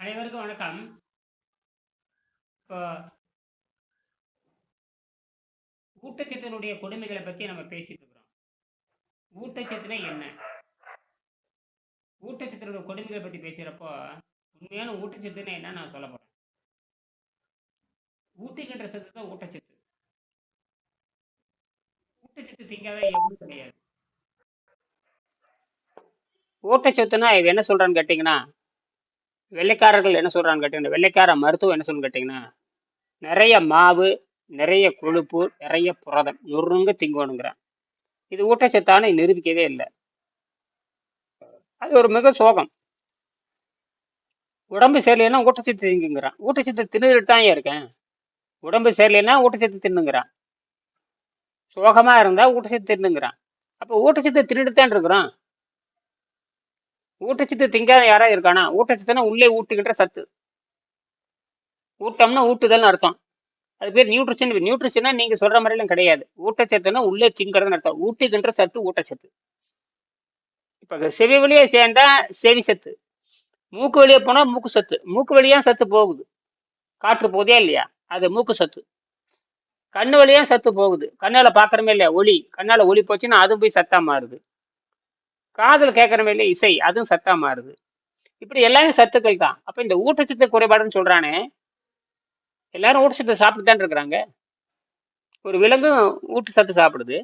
அனைவருக்கும் வணக்கம். இப்போ ஊட்டச்சத்தினுடைய கொடுமைகளை பத்தி நம்ம பேசிட்டு இருக்கிறோம். ஊட்டச்சத்துனா என்ன? ஊட்டச்சத்தினுடைய கொடுமைகளை பத்தி பேசுறப்போ, உண்மையான ஊட்டச்சத்துன்னா என்ன நான் சொல்ல போறேன். ஊட்டுகின்ற சத்து தான் ஊட்டச்சத்து. ஊட்டச்சத்து திங்காத எதுவும் கிடையாது. ஊட்டச்சத்துன்னா இது என்ன சொல்றேன்னு கேட்டீங்கன்னா, வெள்ளைக்காரர்கள் என்ன சொல்றான்னு கேட்டீங்கன்னா, வெள்ளைக்கார மருத்துவம் என்ன சொல்லுன்னு கேட்டீங்கன்னா, நிறைய மாவு, நிறைய கொழுப்பு, நிறைய புரதம் நொறுங்க திங்கணுங்கிறான் இது ஊட்டச்சத்தான நிரூபிக்கவே இல்லை அது ஒரு மிக சோகம். உடம்பு சரியில்லைன்னா ஊட்டச்சத்து திங்குங்கிறான். ஊட்டச்சத்து தின்னுட்டு தான் இருக்கேன். உடம்பு சரியில்லைன்னா ஊட்டச்சத்து தின்னுங்கிறான். சோகமா இருந்தா ஊட்டச்சத்து தின்னுங்கிறான். அப்போ ஊட்டச்சத்து தின்னுட்டு தான் இருக்கிறான் ஊட்டச்சத்து திங்காத யாராவது இருக்கானா? ஊட்டச்சத்துனா உள்ளே ஊட்டுகின்ற சத்து. ஊட்டம்னா ஊட்டுதல்னு அர்த்தம். அது பேர் நியூட்ரிஷன். நியூட்ரிஷனா நீங்க சொல்ற மாதிரிலாம் கிடையாது. ஊட்டச்சத்துனா உள்ளே திங்கிறதுன்னு அர்த்தம். ஊட்டுகின்ற சத்து ஊட்டச்சத்து. இப்ப செவி வழியே சேர்ந்தா செவி சத்து. மூக்கு வழியே போனா மூக்கு சத்து. மூக்கு வழியா சத்து போகுது. காற்று போதே இல்லையா? அது மூக்கு சத்து. கண்ணு வழியா சத்து போகுது. கண்ணால பாக்குறமே இல்லையா? ஒளி. கண்ணால ஒளி போச்சுன்னா அது போய் சத்தா மாறுது. காதல் கேட்குற இல்லையா? இசை. அதுவும் சத்தா மாறுது. இப்படி எல்லாமே சத்துக்கள் தான். அப்போ இந்த ஊட்டச்சத்து குறைபாடுன்னு சொல்கிறானே எல்லாரும் ஊட்டச்சத்து சாப்பிட்டு தான் இருக்கிறாங்க. ஒரு விலங்கும் ஊட்டச்சத்து சாப்பிடுது.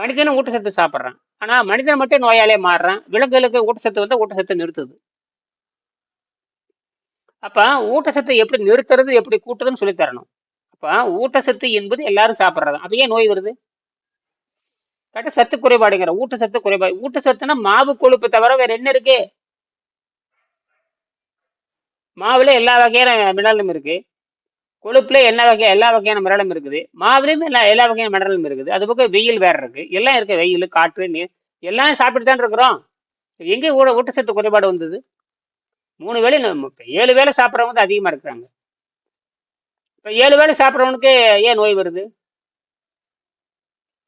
மனிதனும் ஊட்டச்சத்து சாப்பிட்றான் ஆனால் மனிதன் மட்டும் நோயாலே மாறுறான். விலங்குகளுக்கு ஊட்டச்சத்து வந்து ஊட்டச்சத்து நிறுத்துது. அப்போ ஊட்டச்சத்தை எப்படி நிறுத்துறது, எப்படி கூட்டுறதுன்னு சொல்லித்தரணும் அப்போ ஊட்டச்சத்து என்பது எல்லாரும் சாப்பிட்றது அப்போ ஏன் நோய் வருது? கரெக்டாக சத்து குறைபாடுங்கிற. ஊட்டச்சத்து குறைபாடு. ஊட்டச்சத்துன்னா மாவு, கொழுப்பு தவிர வேற என்ன இருக்கு? மாவுல எல்லா வகையான மினரலும் இருக்கு. கொழுப்புல எல்லா வகை எல்லா வகையான மினரலும் இருக்குது. மாவுலையும் எல்லா எல்லா வகையான மினரலும் இருக்குது. அது போக வெயில் வேற இருக்கு. எல்லாம் இருக்கு. வெயில், காற்று, நீர் எல்லாம் சாப்பிட்டு தான் இருக்கிறோம். எங்கே ஊட ஊட்டச்சத்து குறைபாடு வந்தது? 3 வேளை நம்ம இப்ப 7 வேளை தான் அதிகமாக இருக்கிறாங்க. இப்போ ஏழு வேளை சாப்பிட்றவனுக்கு ஏன் நோய் வருது?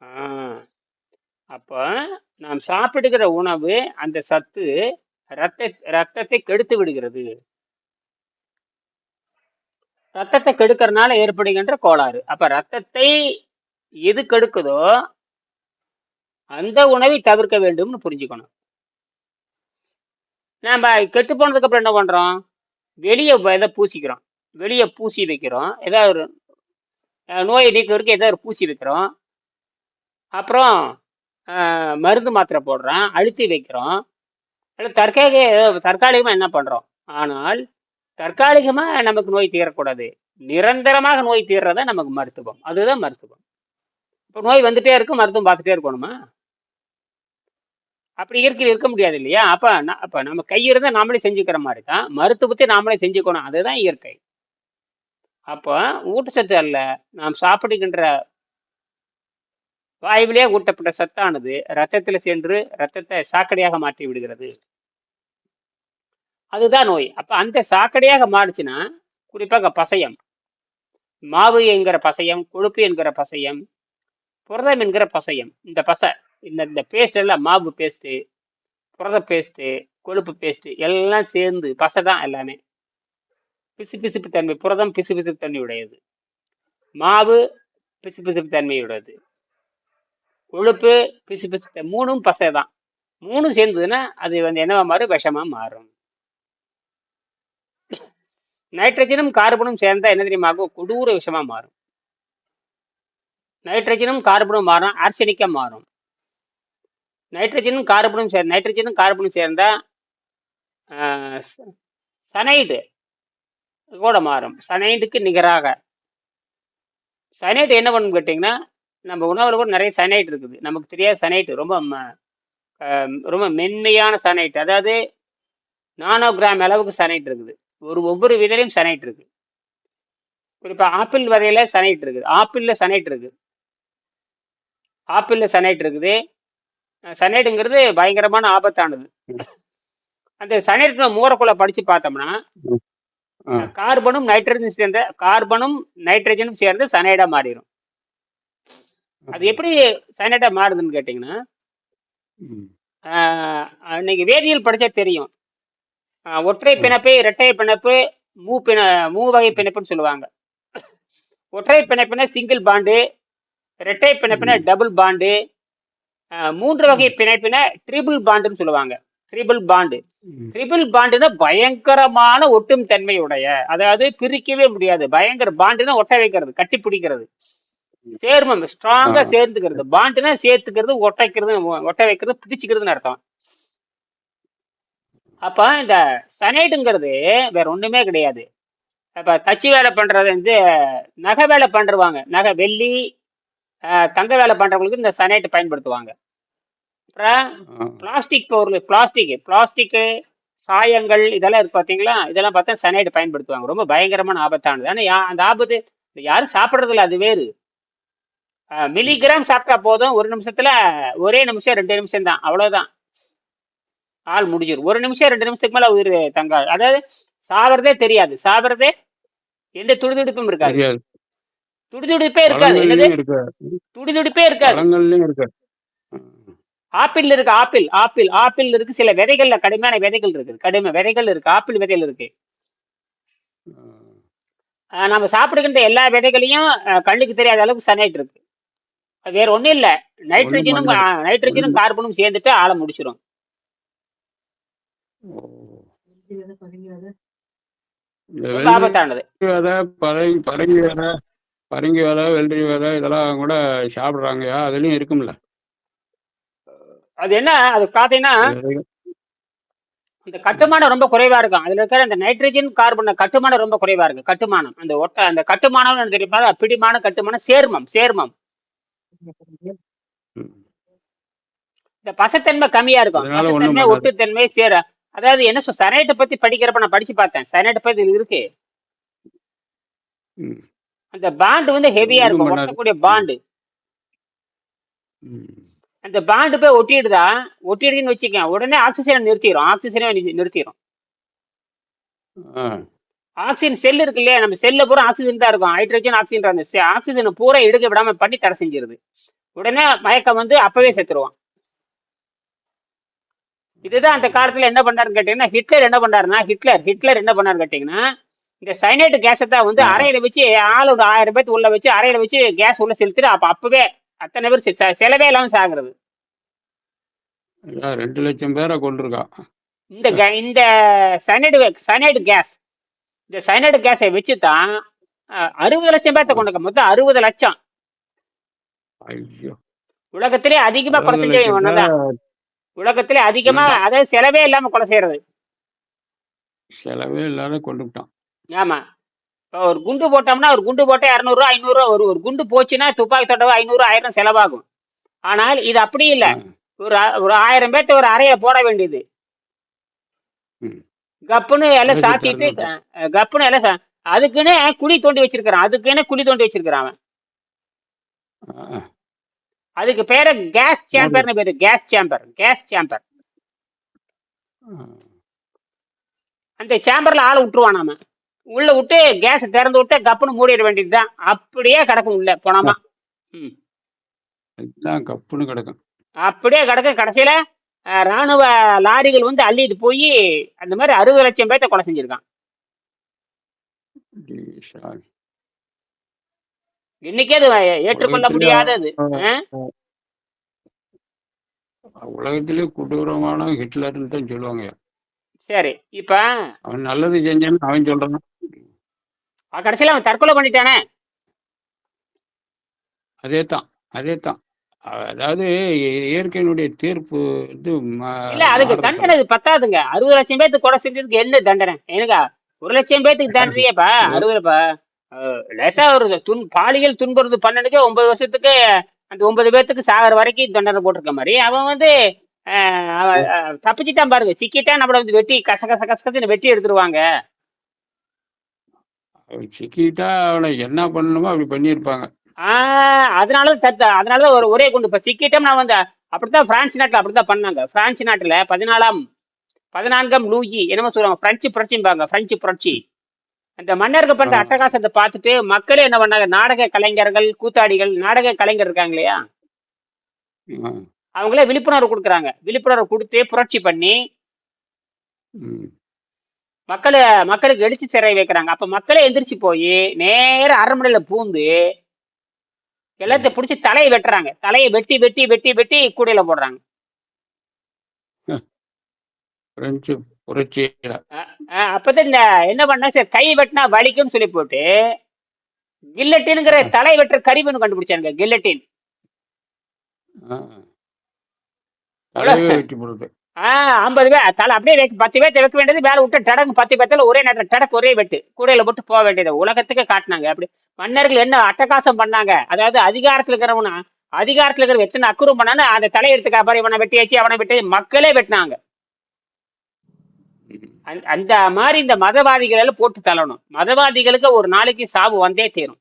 ஆ. அப்போ நாம் சாப்பிடுகிற உணவு அந்த சத்து ரத்த ரத்தத்தை கெடுத்து விடுகிறது. ரத்தத்தை கெடுக்கிறதுனால ஏற்படுகின்ற கோளாறு. அப்ப ரத்தத்தை எது கெடுக்குதோ அந்த உணவை தவிர்க்க வேண்டும்னு புரிஞ்சுக்கணும். நாம கெட்டு போனதுக்கு அப்புறம் என்ன பண்றோம்? வெளியே எதை பூசிக்கிறோம். வெளியே பூசி வைக்கிறோம். ஏதாவது ஒரு அ நோயை நீக்குறதுக்கு ஏதாவது ஒரு பூசி வைக்கிறோம். அப்புறம் மருந்து மாத்திரை போடுறோம். அழுத்தி வைக்கிறோம். இல்ல தற்காலிக தற்காலிகமாக என்ன பண்ணுறோம் ஆனால் தற்காலிகமாக நமக்கு நோய் தீரக்கூடாது. நிரந்தரமாக நோய் தீர்றது தான் நமக்கு மருத்துவம். அதுதான் மருத்துவம். இப்போ நோய் வந்துட்டே இருக்கும் மருத்துவம் பார்த்துட்டே இருக்கணுமா? அப்படி இயற்கையில் இருக்க முடியாது இல்லையா? அப்போ அப்போ நம்ம கை நாமளே செஞ்சுக்கிற மாதிரி தான். மருத்துவத்தை நாமளே செஞ்சுக்கணும். அதுதான் இயற்கை. அப்போ ஊட்டச்சத்து அல்ல. நாம் சாப்பிடுகின்ற வாயுவிலே ஊட்டப்பட்ட சத்தானது ரத்தத்தில் சென்று ரத்தத்தை சாக்கடையாக மாற்றி விடுகிறது. அதுதான் நோய். அப்ப அந்த சாக்கடையாக மாறுச்சுன்னா, குறிப்பாக பசையம். மாவு என்கிற பசையம், கொழுப்பு என்கிற பசையம், புரதம் என்கிற பசையம். இந்த பசை இந்த இந்த பேஸ்ட் எல்லாம் மாவு பேஸ்ட்டு, புரத பேஸ்ட்டு, கொழுப்பு பேஸ்ட்டு எல்லாம் சேர்ந்து பசை தான் எல்லாமே. பிசு பிசுப்பு தன்மை. புரதம் பிசுபிசுப்பு தன்மை உடையது. மாவு பிசு பிசுப்பு தன்மையுடையது. கொழுப்பு பிசுபிசு மூணும் பசை தான். மூணும் சேர்ந்ததுன்னா அது வந்து என்னவா மாறும்? விஷமா மாறும். நைட்ரஜனும், கார்பனும் சேர்ந்தா என்ன தெரியுமா ஆகும்? கொடூர விஷமா மாறும். நைட்ரஜனும், கார்பனும் மாறும் ஆர்சனிக்கா மாறும். நைட்ரஜனும், கார்பனும் சேர் நைட்ரஜனும், கார்பனும் சேர்ந்தா சனைடு கூட மாறும். சனைடுக்கு நிகராக. சனைடு என்ன பண்ணணும் கேட்டிங்கன்னா நம்ம உணவுல கூட நெறைய சனைடு இருக்குது. நமக்கு தெரியாத சனைடு ரொம்ப ரொம்ப மென்மையான சனைடு. அதாவது நானோ கிராம் அளவுக்கு சனைடு இருக்குது. ஒரு ஒவ்வொரு விதையிலும் சனைடு இருக்கு. குறிப்பா ஆப்பிள் விதையில சனைடு இருக்குது. ஆப்பிள்ல சனைடு இருக்கு. ஆப்பிள்ல சனைடு இருக்குது. அ சனைடுங்கிறது பயங்கரமான ஆபத்தானது. அந்த சனைடு மூலக்குள்ள படிச்சு பார்த்தோம்னா, கார்பனும், நைட்ரஜனும் சேர்ந்த கார்பனும், நைட்ரஜனும் சேர்ந்து சனைடா மாறிரும். அது. எப்படி சனைடா மாறுதுன்னு கேட்டீங்கன்னா, அன்னைக்கு வேதியியல் படிச்சா தெரியும். ஒற்றை பிணைப்பு இரட்டை பிணைப்பு மூ பிண மூ வகை பிணைப்புன்னு சொல்லுவாங்க ஒற்றை பிணைப்புனா சிங்கிள் பாண்டு இரட்டை பிணைப்புனா. டபுள் பாண்டு மூன்று வகை பிணைப்பின ட்ரிபிள் பாண்டுன்னு சொல்லுவாங்க ட்ரிபிள் பாண்டு. ட்ரிபிள் பாண்டுனா பயங்கரமான ஒட்டும் தன்மையுடைய அதாவது பிரிக்கவே முடியாது பயங்கர பாண்டுனா ஒட்ட வைக்கிறது கட்டி பிடிக்கிறது சேர்மம் ஸ்ட்ராங்கா ஆ. சேர்ந்துக்கிறது. பாண்டுனா சேர்த்துக்கிறது ஒட்டைக்கிறது ஒட்ட வைக்கிறது பிடிச்சிக்கிறதுன்னு அர்த்தம். அப்ப இந்த சனைடுங்கிறது வேற ஒண்ணுமே கிடையாது. அப்ப தச்சு வேலை பண்றது வந்து நகை வேலை பண்றவாங்க. நகை வெள்ளி தங்க வேலை பண்றவங்களுக்கு இந்த சனைட் பயன்படுத்துவாங்க. அப்புறம். பிளாஸ்டிக் பொருள் பிளாஸ்டிக் பிளாஸ்டிக் சாயங்கள் இதெல்லாம் இருக்கு பாத்தீங்களா? இதெல்லாம் பார்த்தா சனைடு பயன்படுத்துவாங்க. ரொம்ப பயங்கரமான ஆபத்தானது. ஆனா யா- அந்த ஆபத்து யாரும் சாப்பிடுறது இல்ல அது வேறு. மில்லிகிராம் சாப்பிட்டா போதும். ஒரு நிமிஷத்துல ஒரே நிமிஷம் ரெண்டு நிமிஷம் தான் அவ்வளவுதான். ஆள் முடிஞ்சிடும் ஒரு நிமிஷம் ரெண்டு நிமிஷத்துக்கு மேல உயிர் தங்காது. அதாவது சாவறதே தெரியாது. சாவறதே எந்த துடிதுடிப்பும் இருக்காது. துடிதுடிப்பே இருக்காது. துடிதுடிப்பே இருக்காது. ஆப்பிள் இருக்கு. Apple apple. ஆப்பிள் இருக்கு. சில விதைகள்ல கடுமையான விதைகள் இருக்கு. கடுமை விதைகள் இருக்கு. ஆப்பிள் விதைகள் இருக்கு. நம்ம சாப்பிடுகின்ற எல்லா விதைகளையும் கண்ணுக்கு தெரியாத அளவுக்கு சனைட் இருக்கு. வேற ஒண்ணும் இல்ல. நைட்ரஜனும் நைட்ரஜனும் கார்பனும் சேர்ந்துட்டு ஆளை முடிச்சிடும் ஆபத்தானது. விதை பரங்கி விதை பரங்கி விதை வெள்ளரி விதை இதெல்லாம் கூட சாப்பிடுறாங்கயா அதுலயும் இருக்கும்ல. அது என்ன? அது பாத்தீங்கன்னா இந்த கட்டுமானம் ரொம்ப குறைவா இருக்கும். அதுல இருக்கிற அந்த நைட்ரஜன் கார்பன் கட்டுமானம் ரொம்ப குறைவா இருக்கு. கட்டுமானம். அந்த ஒட்ட அந்த கட்டுமானம் தெரியுமா? பிடிமான கட்டுமானம் சேர்மம் சேர்மம். இந்த பசத்தன்மை கம்மியா இருக்கும் பசத்தன்மை. ஒட்டுத்தன்மை சேர அதாவது என்ன சொல் சனைட்டை பத்தி படிக்கிறப்ப நான் படிச்சு பார்த்தேன் சனைட்டை பத்தி இருக்கு. அந்த பாண்டு வந்து ஹெவியா இருக்கும். ஒட்டக்கூடிய பாண்டு. அந்த பாண்டு போய் ஒட்டிடுதா ஒட்டிடுதுன்னு வச்சுக்கேன் உடனே ஆக்சிஜனை நிறுத்திடும் ஆக்சிஜனை நிறுத்திடும். ஆக்சிஜன் செல் இருக்கு இல்லையா நம்ம செல்ல பூரா ஆக்சிஜன் தான் இருக்கும். ஹைட்ரஜன் ஆக்சிஜன் அந்த ஆக்சிஜனை பூரா எடுக்க விடாம பண்ணி தடை செஞ்சிருது. உடனே மயக்கம் வந்து அப்பவே செத்துருவான். இதுதான் அந்த காலத்துல என்ன பண்ணாருன்னு கேட்டீங்கன்னா ஹிட்லர் என்ன பண்ணாருன்னா ஹிட்லர் ஹிட்லர் என்ன பண்ணாரு கேட்டீங்கன்னா இந்த சைனைட் கேஸை தான் வந்து. அறையில வச்சு ஆள் ஒரு ஆயிரம் பேர்த்து உள்ள வச்சு அறையில வச்சு கேஸ் உள்ள செலுத்திட்டு அப்ப அப்பவே அத்தனை பேர் செலவே இல்லாம சாகுறது. ரெண்டு லட்சம் பேரை கொண்டிருக்கான் இந்த இந்த சைனைடு சைனைடு கேஸ் இந்த சைனைடு கேஸை வச்சு தான் அறுபது லட்சம் பேர்த்த கொண்டு மொத்தம் அறுபது லட்சம். உலகத்திலே அதிகமா கொலை லட்சம் ஒண்ணுதான். உலகத்திலே அதிகமா அதாவது செலவே இல்லாம கொலை செய்யறது. செலவே இல்லாத கொண்டுட்டான் ஆமா. இப்போ ஒரு குண்டு போட்டோம்னா ஒரு குண்டு போட்டா இரநூறுவா ஐநூறுரூவா ஒரு ஒரு குண்டு போச்சுன்னா துப்பாக்கி தொட்டவா ஐநூறு ஆயிரம் செலவாகும். ஆனால் இது அப்படி இல்லை. ஒரு ஒரு ஆயிரம் பேர்த்த ஒரு அறையில போட வேண்டியது. கப்புன்னு எல்லாம் சாத்திட்டு கப்புன்னு எல்லாம் அதுக்குன்னு குழி தோண்டி வச்சிருக்கிறான். அதுக்குன்னு குழி தோண்டி வச்சிருக்கிறான் அவன். அதுக்கு பேரு கேஸ் சேம்பர்னு பேரு. Case chamber case chamber. அந்த சேம்பர்ல ஆளை விட்டுருவான் நாம உள்ள விட்டு கேஸ் திறந்து விட்டு கப்புன்னு மூடிட வேண்டியதுதான். அப்படியே கிடக்கும் உள்ள போனாமா. எல்லாம் கப்புன்னு கிடக்கும். அப்படியே கிடக்கு. கடைசியில ராணுவ லாரிகள் வந்து அள்ளிட்டு போய் அந்த மாதிரி அறுபது லட்சம் பேர்த்த கொலை செஞ்சிருக்கான். இன்னைக்கே அது ஏற்றுக்கொள்ள முடியாதது? உலகத்திலே கொடூரமான ஹிட்லர்னு தான் சொல்லுவாங்க. சரி இப்ப அவன் நல்லது செஞ்சான்னு அவன் சொல்றான். கடைசியில அவன் தற்கொலை பண்ணிட்டானே. அதே தான் அதே தான் அதாவது இயற்கையினுடைய தீர்ப்பு வந்து இல்ல அதுக்கு தண்டனை இது பத்தாதுங்க. அறுபது லட்சம் பேத்துக்கு கொலை செஞ்சதுக்கு என்ன தண்டனை? எனக்கா ஒரு லட்சம் பேத்துக்கு தண்டனையப்பா அறுபதுப்பா? லேசா ஒரு துன் பாலியல் துன்புறுது பண்ணனுக்கு ஒன்பது வருஷத்துக்கு அந்த ஒன்பது பேத்துக்கு சாகிற வரைக்கும் தண்டனை போட்டிருக்க மாதிரி அவன் வந்து தப்பிச்சுட்டான் பாருங்க. சிக்கிட்டா நம்மள வந்து வெட்டி கச கச கசகசன்னு வெட்டி எடுத்துருவாங்க. சிக்கிட்டா அவனை என்ன பண்ணணுமோ அப்படி பண்ணியிருப்பாங்க. ஆஹ் அதனாலதான் தத்த அதனாலதான் ஒரு ஒரே குண்டு. இப்ப சிக்கிட்டம் நான் வந்து அப்படித்தான் பிரான்ஸ் நாட்டுல அப்படித்தான் பண்ணாங்க. பிரான்ஸ் நாட்டுல பதினாலாம் பதினான்காம் லூயி என்னமோ சொல்லுவாங்க பிரெஞ்சு புரட்சிம்பாங்க பிரெஞ்சு புரட்சி. அந்த மன்னருக்கு பண்ற. அட்டகாசத்தை பார்த்துட்டு மக்களே என்ன பண்ணாங்க? நாடக கலைஞர்கள் கூத்தாடிகள் நாடக கலைஞர் இருக்காங்க இல்லையா? அவங்களே விழிப்புணர்வு கொடுக்குறாங்க. விழிப்புணர்வு கொடுத்து புரட்சி பண்ணி. மக்கள் மக்களுக்கு எழுச்சி சிறை வைக்கிறாங்க. அப்ப மக்களே எந்திரிச்சு போய் நேர அரண்மனையில பூந்து எல்லாத்தையும் பிடிச்சி தலையை வெட்டுறாங்க. தலையை வெட்டி வெட்டி வெட்டி வெட்டி கூடையில போடுறாங்க. அப்பதான் இந்த என்ன பண்ணா சரி கை வெட்டினா வலிக்கும்னு சொல்லி போட்டு கில்லட்டின்ங்கிற தலை வெட்டுற கருவின்னு கண்டுபிடிச்சாங்க கில்லட்டின். ஆஹ் ஐம்பது பேர் தலை அப்படியே பத்து பேர்த்த வைக்க வேண்டியது வேலை விட்டு டடங்கு பத்து பேர்த்துல ஒரே நேரத்தில் டடக்கு ஒரே வெட்டு. கூடையில போட்டு போக வேண்டியது. உலகத்துக்கு காட்டினாங்க. அப்படி மன்னர்கள் என்ன அட்டகாசம் பண்ணாங்க? அதாவது அதிகாரத்துல இருக்கிறவனா அதிகாரத்துல இருக்கிற எத்தனை அக்குறம் பண்ணான்னு அந்த தலையை எடுத்து இவனை வெட்டி வச்சு அவனை வெட்டி மக்களே வெட்டினாங்க. அந்த- மாதிரி இந்த மதவாதிகள் எல்லாம் போட்டு தள்ளணும். மதவாதிகளுக்கு ஒரு நாளைக்கு சாவு வந்தே தீரும்.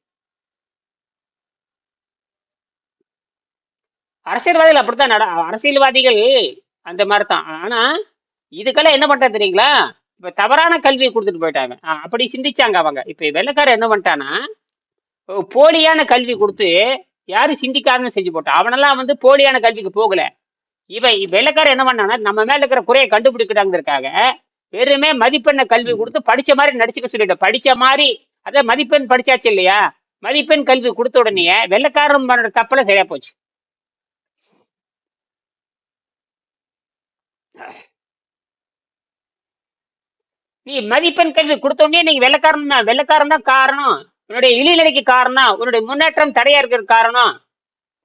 அரசியல்வாதிகள் அப்படித்தான் நட அரசியல்வாதிகள் அந்த மாதிரி தான் ஆனா இதுக்கெல்லாம் என்ன பண்றது தெரியுங்களா? இப்ப தவறான கல்வியை கொடுத்துட்டு போயிட்டாங்க. அப்படி சிந்திச்சாங்க அவங்க. இப்ப வெள்ளக்காரன் என்ன பண்ணிட்டானா போலியான கல்வி கொடுத்து யாரும் சிந்திக்காதுன்னு செஞ்சு போட்டான். அவனெல்லாம் வந்து போலியான கல்விக்கு போகல. இவன் வெள்ளக்காரன் என்ன பண்ணானா நம்ம மேல இருக்கிற குறையை கண்டுபிடிக்கிறாங்கிறதுக்காக வெறுமே மதிப்பெண்ணை கல்வி கொடுத்து படிச்ச மாதிரி நடிச்சுக்க சொல்லிட்ட படிச்ச மாதிரி அதான் மதிப்பெண் படிச்சாச்சு இல்லையா? மதிப்பெண் கல்வி கொடுத்த உடனே வெள்ளக்காரன் பண்ண தப்பெல்லாம் சரியா போச்சு. நீ மதிப்பெண் கல்வி கொடுத்தோடனே நீங்க வெள்ளக்காரன் தான். வெள்ளக்காரன் தான் காரணம். உன்னுடைய இழிநிலைக்கு காரணம். உன்னுடைய முன்னேற்றம் தடையா இருக்கிற காரணம்.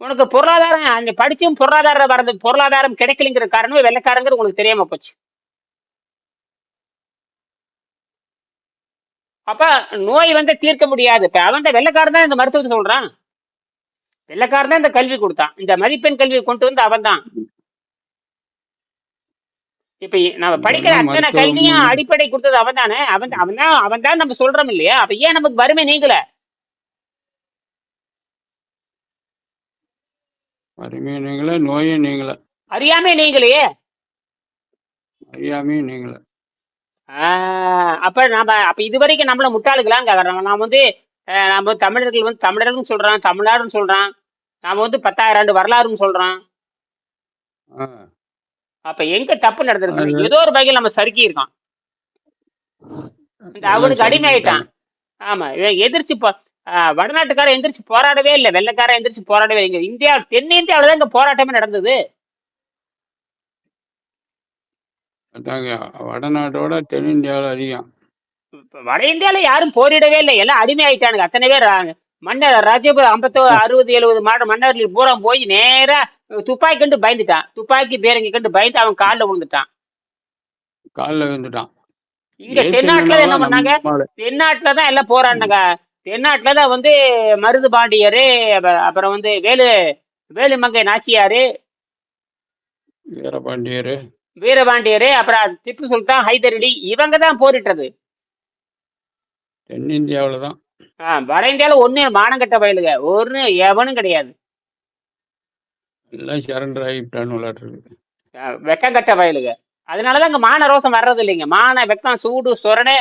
உனக்கு பொருளாதாரம் அந்த படிச்சும் பொருளாதாரம் வரது பொருளாதாரம் கிடைக்கலைங்கிற காரணமே வெள்ளக்காரங்கிற உங்களுக்கு தெரியாம போச்சு. அப்ப நோய் வந்து தீர்க்க முடியாது. இப்ப அவன் தான் வெள்ளக்காரன் தான் இந்த மருத்துவத்தை சொல்றான். வெள்ளக்காரன் தான் இந்த கல்வி கொடுத்தான். இந்த மதிப்பெண் கல்வி கொண்டு வந்து அவன் தான். இப்ப நம்ம படிக்கிற அத்தனை கல்வியும் அடிப்படை கொடுத்தது அவன் தானே அவன் அவன் தான் அவன் தான் நம்ம சொல்றோம் இல்லையா? அப்ப ஏன் நமக்கு வறுமை நீங்கல? வறுமையும் நீங்கள நோயும் நீங்கள அறியாமே நீங்களையே? அறியாமையும் நீங்கள அப்ப நாம அப்ப இது வரைக்கும் நம்மள முட்டாளுகளாங்க. நாம் வந்து அஹ் நாம தமிழர்கள் வந்து தமிழர்கள்னு சொல்றான் தமிழ்நாடுன்னு சொல்றான். நாம வந்து பத்தாயிரம் ஆண்டு வரலாறுன்னு சொல்றான். அப்ப எங்க தப்பு நடந்திருக்கு? ஏதோ ஒரு வகையில் நம்ம சறுக்கி இருக்கோம் அவனுக்கு எல்லாம் அடிமை ஆயிட்டான் ஆமா ஆஹ் வடநாட்டுக்காரன் எந்திரிச்சு போராடவே இல்லை வெள்ளைக்காரன் எந்திரிச்சு போராடவே இல்லை. இந்தியா தென்னிந்தியாவில தான் இங்க போராட்டமே நடந்தது. வடநாட்டோட தென்னிந்தியாவில் அதிகம். வட இந்தியால யாரும் போரிடவே இல்லை. எல்லாம் அடிமை ஆயிட்டானுங்க அத்தனை பேர் மன்னர் ராஜபுர ஐம்பத்தோ அறுபது எழுபது மாட மன்னர்கள் பூரா போய் நேரா துப்பாக்கி கண்டு பயந்துட்டான். துப்பாக்கி பேரங்கி கண்டு பயந்து அவன் காலில் விழுந்துட்டான். காலில் விழுந்துட்டான். இங்க தென்னாட்டுல தான் என்ன பண்ணாங்க. தென்னாட்டுல தான் எல்லாம் போராடினாங்க. தென்னாட்டுல தான் வந்து மருது பாண்டியரு அப்ப- அப்புறம் வந்து வேலு வேலுமங்கை நாச்சியாரு வீரபாண்டியர். வீரபாண்டியரு அப்புறம் திப்பு சுல்தான் ஹைதரலி இவங்க தான் போரிட்டது. தென்னிந்தியாவில் தான். வட இந்தியால ஒண்ணு மானங்கட்ட வயலுங்க ஒண்ணு எவனும் கிடையாது. எல்லாம் சரண்டர் ஆகிட்டான்னு விளையாடுறது ஆஹ் வெக்கங்கட்ட வயலுங்க அதனாலதான் இங்க மான ரோசம் வர்றது இல்லைங்க மான வெக்கம் சூடு சொரணை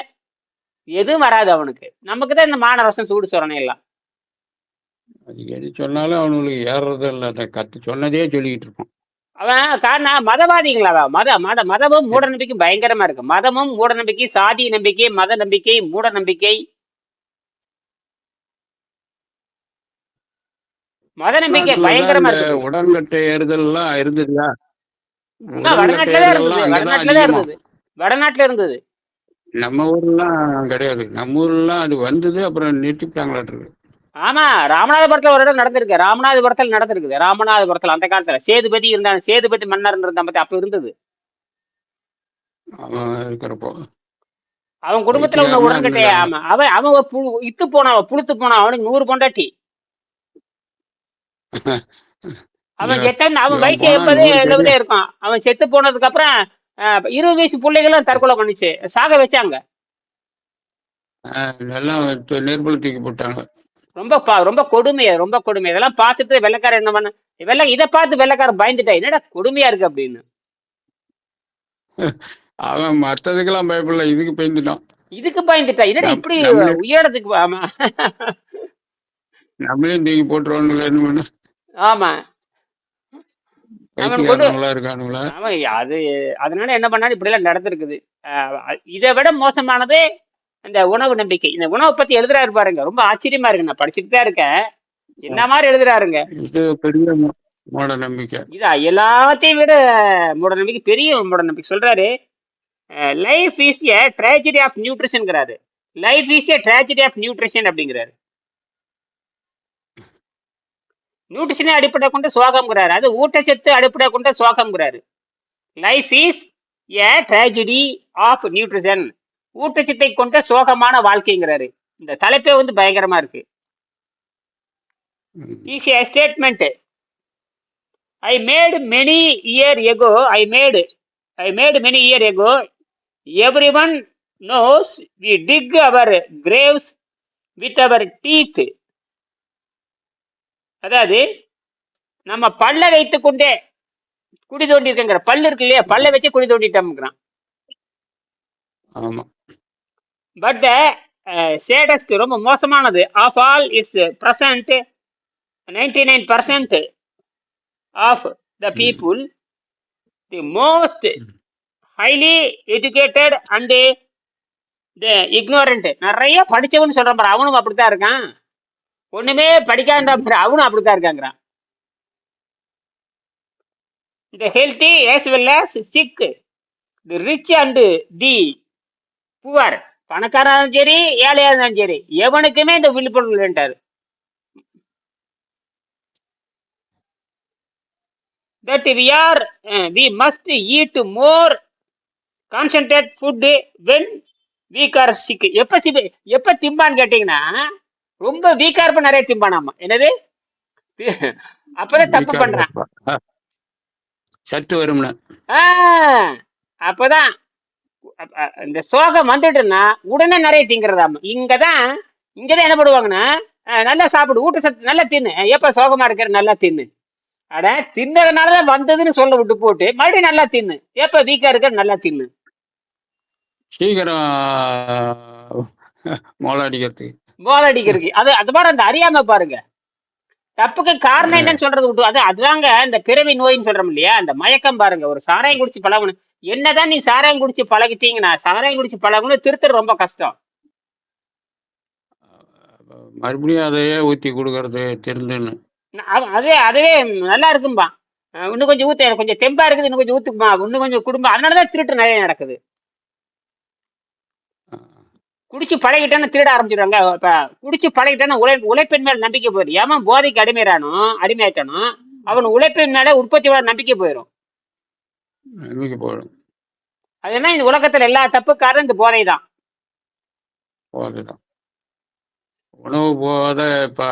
எதுவும் வராது அவனுக்கு. நமக்கு தான் இந்த மான ரோசம் சூடு சொரணை எல்லாம். அது எது சொன்னாலும் அவனுங்களுக்கு ஏறுறதும் இல்லை. அதை கற்று சொன்னதே சொல்லிக்கிட்டு இருப்பான். அவன் காரணம் மதவாதிகளா அவன். மத மத மதமும் மூட நம்பிக்கையும் பயங்கரமா இருக்கு. மதமும் மூட நம்பிக்கை சாதி நம்பிக்கை மத நம்பிக்கை மூட நம்பிக்கை. மத நம்பிக்கை பயங்கரமா இந்த இருக்குது. உடன்கட்டை ஏறுதல்லாம் இருந்ததுயா? வடநாட்டுல இருந்தது. வடநாட்டுல தான் இருந்தது. வடநாட்டுல இருந்தது. நம்ம ஊர்லாம் கிடையாது. நம்ம ஊர்லாம் அது வந்தது அப்புறம் நிறுத்திவிட்டாங்களாட்டு ஆமா ராமநாதபுரத்துல ஒரு இடம் நடந்திருக்கு. ராமநாதபுரத்துல நடந்திருக்குது. ராமநாதபுரத்துல அந்த காலத்துல. சேதுபதி இருந்தான் சேதுபதி மன்னர் இருந்தான் பத்தி அப்ப இருந்தது. அவன் குடும்பத்துல உள்ள உடன்கட்டைய ஆமா. அவன் அவன் இத்து போனான் புளுத்து போனான். அவனுக்கு நூறு பொண்டாட்டி. அவன் செத்தான் அவன் வயசு எண்பது. எழுபதே இருக்கும் அவன் செத்து போனதுக்கு அப்புறம் இருபது வயசு பிள்ளைகளும் தற்கொலை பண்ணுச்சு. சாக வச்சாங்க. போட்டாங்க. ரொம்ப ரொம்ப கொடுமை ரொம்ப கொடுமை. இதெல்லாம் பார்த்துட்டு வெள்ளைக்காரன் என்ன பண்ண வெள்ளை இதை பார்த்து வெள்ளைக்காரன் பயந்துட்டா என்னடா கொடுமையா இருக்கு அப்படின்னு. அவன் மத்ததுக்கெல்லாம் பயப்படல இதுக்கு பயந்துட்டான். இதுக்கு பயந்துட்டா என்னடா இப்படி நம்மளே- உயரத்துக்கு ஆமா. நம்மளையும் தூக்கி போட்டுருவானு வேணும்னு ஆமா. அவன் கொண்டு பைத்தியக்காரங்களா இருக்கானுங்களா? அவன் அது அதனால என்ன பண்ணாலும் இப்படி எல்லாம் நடந்திருக்குது இதை விட மோசமானது அந்த உணவு நம்பிக்கை. இந்த உணவை பத்தி எழுதுறாரு பாருங்க. ரொம்ப ஆச்சரியமா இருக்கு. நான் படிச்சுட்டு தான் இருக்கேன். என்ன மாதிரி எழுதுறாருங்க? இது பெரிய மூ- மூட நம்பிக்கை. இதா எல்லாத்தையும் விட மூட நம்பிக்கை பெரிய மூட நம்பிக்கை. சொல்றாரு life is a tragedy of நியூட்ரிஷன்ங்கிறாரு life is a tragedy of nutrition அப்படிங்கிறாரு. நியூட்ரிஷனை அடிப்படை கொண்ட சோகம்ங்கிறாரு அது ஊட்டச்சத்து அடிப்படை கொண்ட சோகம்ங்கிறாரு life is a tragedy of nutrition ஊட்டச்சத்தை கொண்ட சோகமான வாழ்க்கைங்கிறாரு. இந்த தலைப்பே வந்து பயங்கரமா இருக்கு. A statement I made many year ago I made I made many year ago everyone knows we dig our graves with our teeth அதாவது நம்ம பல்ல வைத்து கொண்டே குடி தோண்டி இருக்கங்கிற பல்லு இருக்கு இல்லையா பல்ல வச்சு குடி தோண்டிட்டோம்ங்கிறான். பட் சேடஸ்ட் ரொம்ப மோசமானது. Of all it's present ninety nine percent of the. People the most. Highly educated and the ignorant நிறைய படிச்சவன் சொல்றான் பாரு அவனும் அப்படித்தான் இருக்கான். ஒண்ணுமே படிக்காத பாரு அவனும் அப்படித்தான் இருக்காங்கிறான். The healthy as well as sick the rich and the poor பணக்காரா இருந்தாலும் சரி ஏழையா இருந்தாலும் சரி எவனுக்குமே இந்த விழிப்புணர்வு இல்லைன்ட்டாரு. That we are we must eat more concentrate food when weak or sick எப்போ சிப எப்போ திம்பான்னு கேட்டிங்கன்னா ரொம்ப வீக்கா இருப்ப நிறைய திம்பானாமா என்னது? அப்பதான் தப்பு பண்றான். சத்து வரும்னு. அப்பதான். இந்த சோகம் வந்துட்டுன்னா உடனே நிறைய திங்கிறதாம. இங்கதான் இங்கதான் என்ன பண்ணுவாங்கன்னா நல்லா சாப்பிடு ஊட்டச்சத்து நல்லா தின்னு. எப்ப சோகமா இருக்கிற நல்லா தின்னு. அட தின்னதுனாலதான் வந்ததுன்னு சொல்ல விட்டு போட்டு மறுபடியும் நல்லா தின்னு. எப்ப வீக்கா இருக்கிற நல்லா தின்னு. சீக்கிரம் மோளம் அடிக்கிறதுக்கு. மோல அடிக்கிறதுக்கு. அது அது மாதிரி அந்த அறியாம பாருங்க. தப்புக்கு காரணம் என்னன்னு சொல்றது விட்டு அது அதுதாங்க இந்த பிறவி நோயின்னு சொல்றோம் இல்லையா? அந்த மயக்கம் பாருங்க. ஒரு சாராயம் குடிச்சு பழகணும். என்னதான் நீ சாராயம் குடிச்சு பழகிட்டீங்கன்னா சாராயம் குடிச்சு பழகணும் திருத்தர் ரொம்ப கஷ்டம். மறுபடியும் அதையே ஊத்தி கொடுக்கறது திருந்துன்னு. அதே அதுவே நல்லா இருக்கும்பா. இன்னும் கொஞ்சம் ஊத்து கொஞ்சம் தெம்பா இருக்குது இன்னும் கொஞ்சம் ஊத்துக்குமா? இன்னும் கொஞ்சம் குடும்பம். அதனாலதான் திருட்டு நிறைய நடக்குது. குடிச்சு பழகிட்டேன்னு திருட ஆரம்பிச்சிடுவாங்க இப்ப குடிச்சு பழகிட்டேன்னா உழை உழைப்பின் மேல நம்பிக்கை போயிடும் ஏமா போதைக்கு அடிமையானோ அடிமையாயிட்டானோ அவன் உழைப்பின் மேல உற்பத்தி மேல நம்பிக்கை போயிடும் நம்பிக்கை போயிடும் அதுனா இந்த உலகத்துல எல்லா தப்புக்காரும் இந்த போதை தான். போதைதான் உணவு போதை இப்ப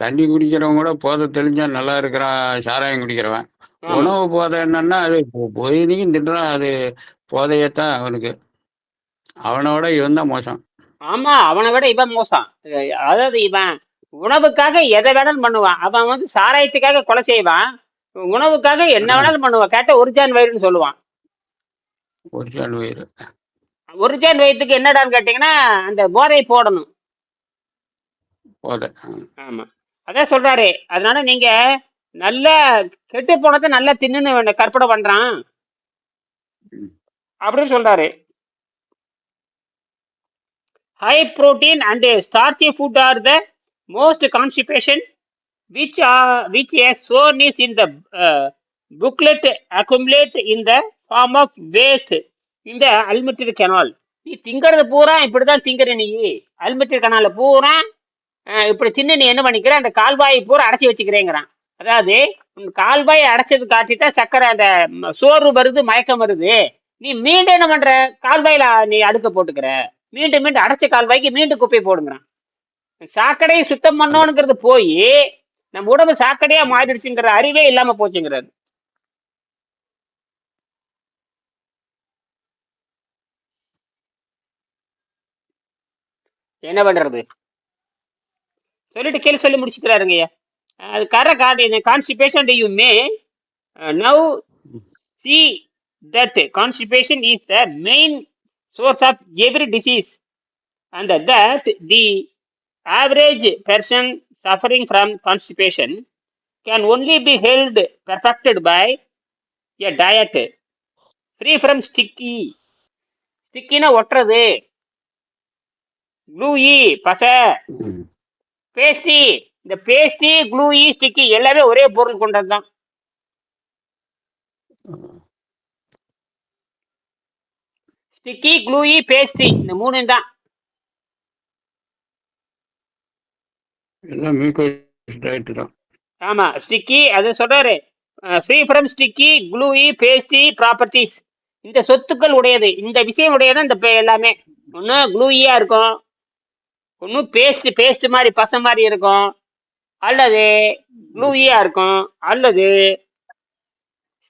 தண்ணி குடிக்கிறவன் கூட போதை தெளிஞ்சா நல்லா இருக்கிறான் சாராயம் குடிக்கிறவன். உணவு போதை என்னன்னா அது பொய்தையும் தின்றான் அது போதையத்தான் அவனுக்கு. அவனோட இவன் தான் மோசம். ஆமா அவனை விட இவன் மோசம். அதாவது இவன் உணவுக்காக எதை வேணாலும் பண்ணுவான். அவன் வந்து சாராயத்துக்காக கொலை செய்வான். உணவுக்காக என்ன வேணாலும் பண்ணுவான். கேட்ட ஒரு ஜான் வயிறுன்னு சொல்லுவான். ஒரு சால் வயிறு. ஒரு ஜான் வயிற்றுக்கு என்னடான்னு கேட்டீங்கன்னா அந்த போதை போடணும். போதை. ஆமா. அதான் சொல்றாரு. அதனால நீங்க நல்ல கெட்டு போனதை நல்லா தின்னுன்னு கற்பனை பண்றான். அப்படின்னு சொல்றாரு. High protein and starchy food are the most constipation which which a zone is in the booklet accumulate in the form of waste இந்த அல்மிட்டரி கெனால் நீ திங்கிறது பூரா இப்படி தான் திங்கிற நீ. அல்மிட்டரி கனால பூரா இப்படி தின்னு நீ என்ன பண்ணிக்கிற? அந்த கால்வாயை பூரா அடைச்சி வச்சுக்கிறேங்கிறான். அதாவது உன் கால்வாயை அடைச்சது காட்டி தான் சக்கரை அந்த சோறு வருது மயக்கம் வருது. நீ மீண்டும் என்ன பண்ற? கால்வாயில நீ அடுக்க போட்டுக்கிற. மீண்டும் மீண்டும் அடைச்ச கால்வாய்க்கு மீண்டும் குப்பை போடுங்கிறான். சாக்கடையை சுத்தம் பண்ணணுங்கிறது போய் நம்ம உடம்பு சாக்கடையா மாறிடுச்சுங்கிற அறிவே இல்லாம போச்சுங்கிறாரு. என்ன பண்றது? சொல்லிட்டு கேள்வி சொல்லி முடிச்சுக்கிறாருங்கய்யா அது கர card constipation you may now see that constipation is the main source of every disease and that the average person suffering from constipation can only be held perfected by a diet free from sticky ஸ்டிக்கினா ஒட்டுறது gluey பசை. பேஸ்டி இந்த பேஸ்டி க்ளூயி sticky எல்லாமே ஒரே பொருள் கொண்டது தான் sticky gluey பேஸ்டி இந்த மூணு தான். எல்லாம் மியூக்கஸ் டயட் தான். ஆமா ஸ்டிக்கி அது சொல்றாரு. Free from sticky gluey pasty properties இந்த சொத்துக்கள் உடையது. இந்த விஷயம் உடையது இந்த எல்லாமே. ஒன்று க்ளூயியா இருக்கும். ஒன்று பேஸ்ட் பேஸ்ட் மாதிரி பசை மாதிரி இருக்கும். அல்லது க்ளூயியா இருக்கும். அல்லது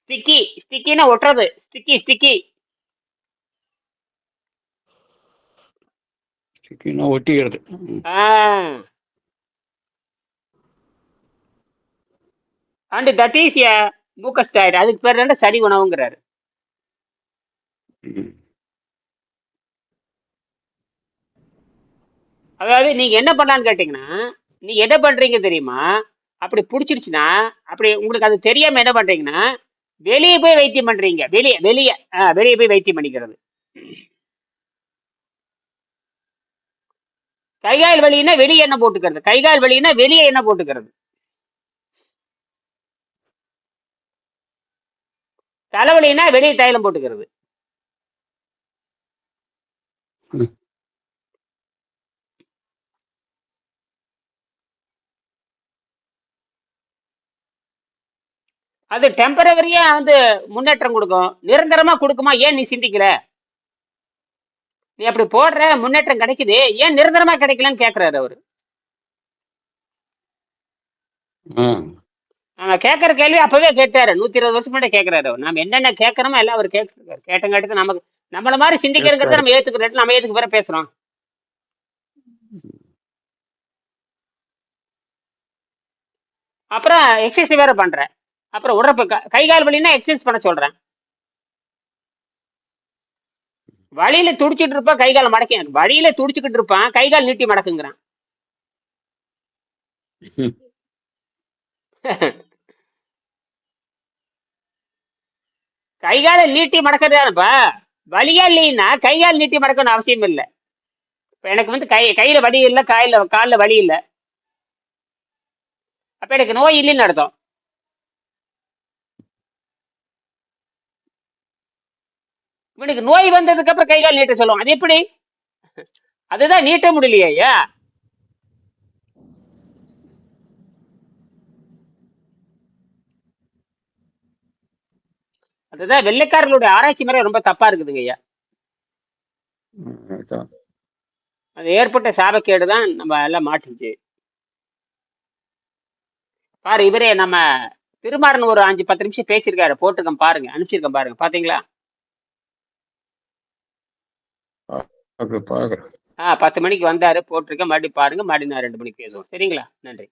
ஸ்டிக்கி ஸ்டிக்கின்னா ஒட்டுறது. ஸ்டிக்கி ஸ்டிக்கி சிக்கினா ஒட்டிக்கிறது. அண்ட் தட் இஸ் ஏ மூக்கஸ்டாய்டு அதுக்கு பேர் தானே சரி உணவுங்கிறாரு. அதாவது நீங்க என்ன பண்ணலான்னு கேட்டீங்கன்னா நீங்க என்ன பண்றீங்க தெரியுமா? அப்படி பிடிச்சிருச்சுன்னா அப்படி உங்களுக்கு அது தெரியாம என்ன பண்றீங்கன்னா வெளியே போய் வைத்தியம் பண்றீங்க. வெளியே வெளியே வெளியே போய் வைத்தியம் பண்ணிக்கிறது. கைகால் வலின்னா வெளியே எண்ணெய் போட்டுக்கிறது. கைகால் வலின்னா வெளியே எண்ணெய் போட்டுக்கிறது. தலைவலின்னா வெளியே தைலம் போட்டுக்கிறது. அது டெம்பரவரியா வந்து முன்னேற்றம் கொடுக்கும். நிரந்தரமா கொடுக்குமா? ஏன் நீ சிந்திக்கிற? நீ அப்படி போடுற முன்னேற்றம் கிடைக்குது ஏன் நிரந்தரமா கிடைக்கலன்னு கேக்குறாரு அவரு. கேட்கற கேள்வி அப்பவே கேட்டாரு. நூத்தி இருபது வருஷம் முன்னாடி கேட்கறாரு அவர். நம்ம என்னென்ன கேட்கறோமோ எல்லாம் அவர் கேட்டுருக்காரு. கேட்டங்காட்டி நமக்கு நம்மள மாதிரி சிந்திக்கிறங்கிறத நம்ம ஏத்துக்கிறோம் நம்ம ஏத்துக்கு வேற பேசுறோம். அப்புறம் எக்ஸசைஸ் வேற பண்றேன். அப்புறம் உடற்பு க- கை கால் வலின்னா எக்ஸசைஸ் பண்ண சொல்றேன். வழியில துடிச்சிட்டு இருப்பான் கை கால் மடக்கி வழியில துடிச்சுக்கிட்டு இருப்பான் கை கால் நீட்டி மடக்குங்கிறான். கை கால நீட்டி மடக்கிறதானப்பா? வழியா இல்லைன்னா கை கால் நீட்டி மடக்கணும்னு அவசியம் இல்லை. இப்ப எனக்கு வந்து கை கையில வலி இல்லை காயில காலில் வலி இல்லை. அப்ப எனக்கு நோய் இல்லைன்னு அர்த்தம். இவனுக்கு நோய் வந்ததுக்கு அப்புறம் கை கால் நீட்ட சொல்லுவோம் அது எப்படி? அதுதான் நீட்ட முடியலையே ஐயா. அதுதான் வெள்ளைக்காரர்களுடைய ஆராய்ச்சி முறை ரொம்ப தப்பா இருக்குதுங்க ஐயா. அது ஏற்பட்ட சாபக்கேடு தான் நம்ம எல்லாம் மாட்டுச்சு பாரு இவரே நம்ம திருமாறன் ஒரு அஞ்சு பத்து நிமிஷம் பேசியிருக்காரு போட்டிருக்கேன் பாருங்க அனுப்பிச்சிருக்கேன் பாருங்க. பாத்தீங்களா? பார்க்குறேன் பார்க்குறேன் ஆ பத்து மணிக்கு வந்தாரு போட்டிருக்கேன். மறுபடியும் பாருங்க மறுபடியும் நான் ரெண்டு மணிக்கு பேசுவோம். சரிங்களா? நன்றி.